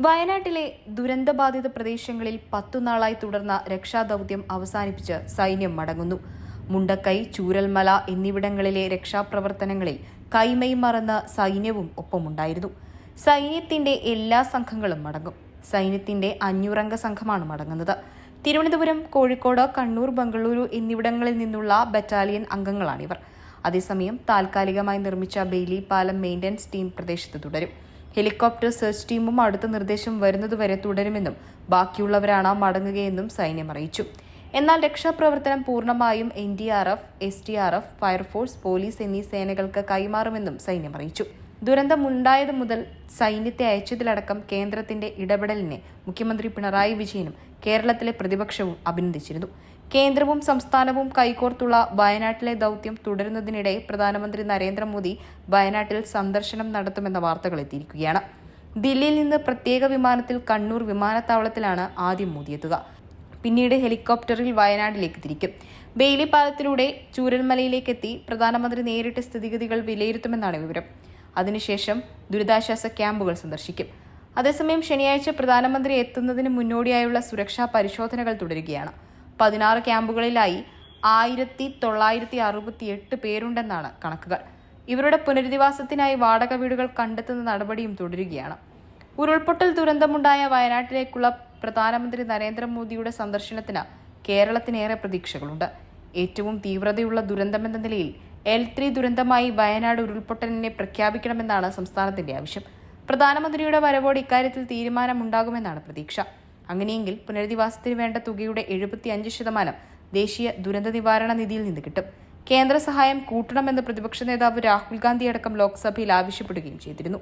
വയനാട്ടിലെ ദുരന്തബാധിത പ്രദേശങ്ങളിൽ പത്തുനാളായി തുടർന്ന രക്ഷാദൌത്യം അവസാനിപ്പിച്ച് സൈന്യം മടങ്ങുന്നു. മുണ്ടക്കൈ ചൂരൽമല എന്നിവിടങ്ങളിലെ രക്ഷാപ്രവർത്തനങ്ങളിൽ കൈമൈ മറന്ന് സൈന്യവും ഒപ്പമുണ്ടായിരുന്നു. സൈന്യത്തിന്റെ എല്ലാ സംഘങ്ങളും മടങ്ങും. സൈന്യത്തിന്റെ അഞ്ഞൂറംഗ സംഘമാണ് മടങ്ങുന്നത്. തിരുവനന്തപുരം കോഴിക്കോട് കണ്ണൂർ ബംഗളൂരു എന്നിവിടങ്ങളിൽ നിന്നുള്ള ബറ്റാലിയൻ അംഗങ്ങളാണിവർ. അതേസമയം താൽക്കാലികമായി നിർമ്മിച്ച ബെയിലി പാലം മെയിന്റനൻസ് ടീം പ്രദേശത്ത് തുടരും. ഹെലികോപ്റ്റർ സെർച്ച് ടീമും അടുത്ത നിർദ്ദേശം വരുന്നതുവരെ തുടരുമെന്നും ബാക്കിയുള്ളവരാണ് മടങ്ങുകയെന്നും സൈന്യം അറിയിച്ചു. എന്നാൽ രക്ഷാപ്രവർത്തനം പൂർണമായും N D R F S T R F fire force police എന്നീ സേനകൾക്ക് കൈമാറുമെന്നും സൈന്യം അറിയിച്ചു. ദുരന്തമുണ്ടായത് മുതൽ സൈന്യത്തെ അയച്ചതിലടക്കം കേന്ദ്രത്തിന്റെ ഇടപെടലിനെ മുഖ്യമന്ത്രി പിണറായി വിജയനും കേരളത്തിലെ പ്രതിപക്ഷവും അഭിനന്ദിച്ചിരുന്നു. കേന്ദ്രവും സംസ്ഥാനവും കൈകോർത്തുള്ള വയനാട്ടിലെ ദൌത്യം തുടരുന്നതിനിടെ പ്രധാനമന്ത്രി നരേന്ദ്രമോദി വയനാട്ടിൽ സന്ദർശനം നടത്തുമെന്ന വാർത്തകൾ എത്തിയിരിക്കുകയാണ്. ദില്ലിയിൽ നിന്ന് പ്രത്യേക വിമാനത്തിൽ കണ്ണൂർ വിമാനത്താവളത്തിലാണ് ആദ്യം മോദി എത്തുക പിന്നീട് ഹെലികോപ്റ്ററിൽ വയനാട്ടിലേക്ക് തിരിക്കും. ബെയിലി പാലത്തിലൂടെ ചൂരൽമലയിലേക്ക് എത്തി പ്രധാനമന്ത്രി നേരിട്ട് സ്ഥിതിഗതികൾ വിലയിരുത്തുമെന്നാണ് വിവരം. അതിനുശേഷം ദുരിതാശ്വാസ ക്യാമ്പുകൾ സന്ദർശിക്കും. അതേസമയം ശനിയാഴ്ച പ്രധാനമന്ത്രി എത്തുന്നതിന് മുന്നോടിയായുള്ള സുരക്ഷാ പരിശോധനകൾ തുടരുകയാണ്. പതിനാറ് ക്യാമ്പുകളിലായി ആയിരത്തി തൊള്ളായിരത്തി അറുപത്തി എട്ട് പേരുണ്ടെന്നാണ് കണക്കുകൾ. ഇവരുടെ പുനരധിവാസത്തിനായി വാടക വീടുകൾ കണ്ടെത്തുന്ന നടപടിയും തുടരുകയാണ്. ഉരുൾപൊട്ടൽ ദുരന്തമുണ്ടായ വയനാട്ടിലേക്കുള്ള പ്രധാനമന്ത്രി നരേന്ദ്രമോദിയുടെ സന്ദർശനത്തിന് കേരളത്തിനേറെ പ്രതീക്ഷകളുണ്ട്. ഏറ്റവും തീവ്രതയുള്ള ദുരന്തമെന്ന നിലയിൽ എൽ ത്രീ ദുരന്തമായി വയനാട് ഉരുൾപൊട്ടലിനെ പ്രഖ്യാപിക്കണമെന്നാണ് സംസ്ഥാനത്തിന്റെ ആവശ്യം. പ്രധാനമന്ത്രിയുടെ വരവോട് ഇക്കാര്യത്തിൽ തീരുമാനമുണ്ടാകുമെന്നാണ് പ്രതീക്ഷ. അങ്ങനെയെങ്കിൽ പുനരധിവാസത്തിന് വേണ്ട തുകയുടെ എഴുപത്തി അഞ്ച് ശതമാനം ദേശീയ ദുരന്ത നിവാരണ നിധിയിൽ നിന്ന് കിട്ടും. കേന്ദ്ര സഹായം കൂട്ടണമെന്ന് പ്രതിപക്ഷ നേതാവ് രാഹുൽ ഗാന്ധി അടക്കം ലോക്സഭയിൽ ആവശ്യപ്പെടുകയും ചെയ്തിരുന്നു.